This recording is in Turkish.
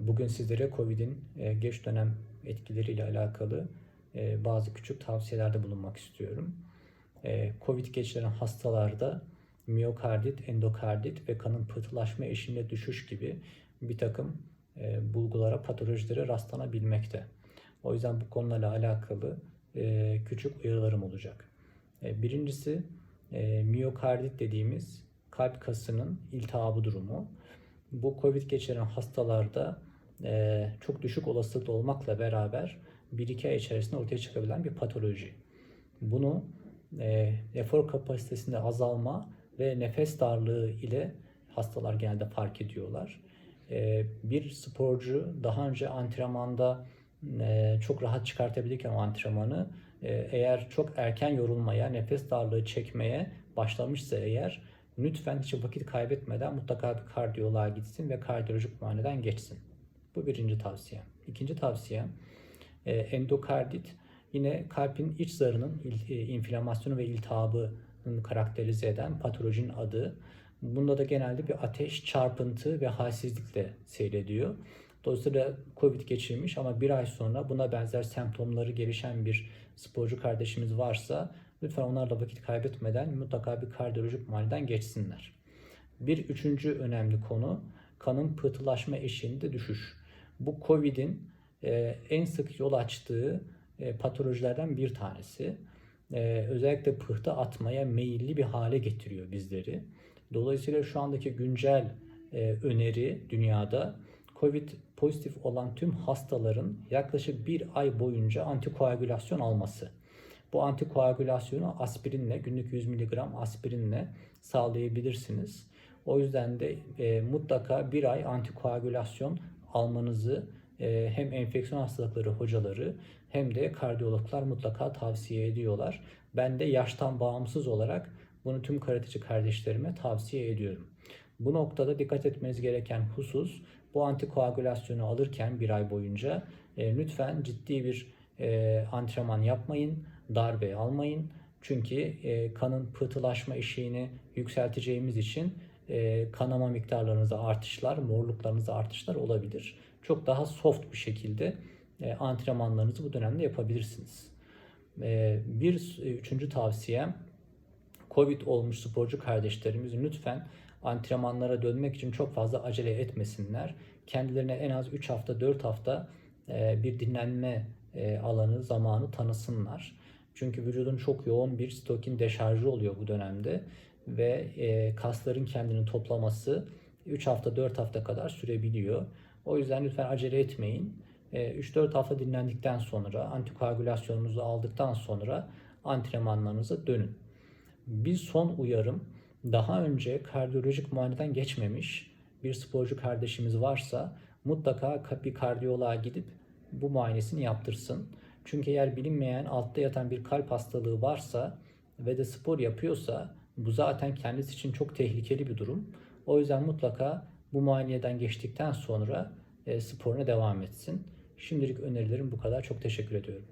Bugün sizlere COVID'in e, geç dönem etkileriyle alakalı e, bazı küçük tavsiyelerde bulunmak istiyorum. E, COVID geçiren hastalarda miyokardit, endokardit ve kanın pıhtılaşma eşiğinde düşüş gibi bir takım bulgulara, patolojilere rastlanabilmekte. O yüzden bu konularla alakalı küçük uyarılarım olacak. Birincisi miyokardit dediğimiz kalp kasının iltihabı durumu. Bu COVID geçiren hastalarda e, çok düşük olasılıkla olmakla beraber 1-2 ay içerisinde ortaya çıkabilen bir patoloji. Bunu e, efor kapasitesinde azalma ve nefes darlığı ile hastalar genelde fark ediyorlar. E, bir sporcu daha önce antrenmanda e, çok rahat çıkartabilirken o antrenmanı e, eğer çok erken yorulmaya, nefes darlığı çekmeye başlamışsa eğer lütfen hiç vakit kaybetmeden mutlaka bir kardiyoloğa gitsin ve kardiyolojik muayeneden geçsin. Bu birinci tavsiye. İkinci tavsiye e, endokardit yine kalbin iç zarının e, inflamasyonu ve iltihabını karakterize eden patolojinin adı. Bunda da genelde bir ateş, çarpıntı ve halsizlikle seyrediyor. Dolayısıyla COVID geçirmiş ama bir ay sonra buna benzer semptomları gelişen bir sporcu kardeşimiz varsa lütfen onlarla vakit kaybetmeden mutlaka bir kardiyolojik muayeneden geçsinler. Bir üçüncü önemli konu kanın pıhtılaşma eşiğinde düşüş. Bu COVID'in e, en sık yol açtığı e, patolojilerden bir tanesi. E, özellikle pıhtı atmaya meyilli bir hale getiriyor bizleri. Dolayısıyla şu andaki güncel öneri dünyada COVID pozitif olan tüm hastaların yaklaşık bir ay boyunca antikoagülasyon alması. Bu antikoagülasyonu aspirinle, günlük 100 mg aspirinle sağlayabilirsiniz. O yüzden de e, mutlaka bir ay antikoagülasyon almanızı e, hem enfeksiyon hastalıkları hocaları hem de kardiyologlar mutlaka tavsiye ediyorlar. Ben de yaştan bağımsız olarak bunu tüm karateci kardeşlerime tavsiye ediyorum. Bu noktada dikkat etmeniz gereken husus bu antikoagülasyonu alırken bir ay boyunca e, lütfen ciddi bir e, antrenman yapmayın, darbe almayın. Çünkü e, kanın pıhtılaşma eşiğini yükselteceğimiz için e, kanama miktarlarınızda artışlar, morluklarınızda artışlar olabilir. Çok daha soft bir şekilde e, antrenmanlarınızı bu dönemde yapabilirsiniz. E, bir üçüncü tavsiyem Covid olmuş sporcu kardeşlerimiz lütfen antrenmanlara dönmek için çok fazla acele etmesinler. Kendilerine en az 3 hafta 4 hafta e, bir dinlenme e, alanı, zamanı tanısınlar. Çünkü vücudun çok yoğun bir stokin deşarjı oluyor bu dönemde ve e, kasların kendini toplaması 3 hafta 4 hafta kadar sürebiliyor. O yüzden lütfen acele etmeyin. 3-4 hafta dinlendikten sonra antikoagülasyonunuzu aldıktan sonra antrenmanlarınıza dönün. Bir son uyarım daha önce kardiyolojik muayeneden geçmemiş bir sporcu kardeşimiz varsa mutlaka bir kardiyoloğa gidip bu muayenesini yaptırsın. Çünkü eğer bilinmeyen altta yatan bir kalp hastalığı varsa ve de spor yapıyorsa bu zaten kendisi için çok tehlikeli bir durum. O yüzden mutlaka bu muayeneden geçtikten sonra e, sporuna devam etsin. Şimdilik önerilerim bu kadar. Çok teşekkür ediyorum.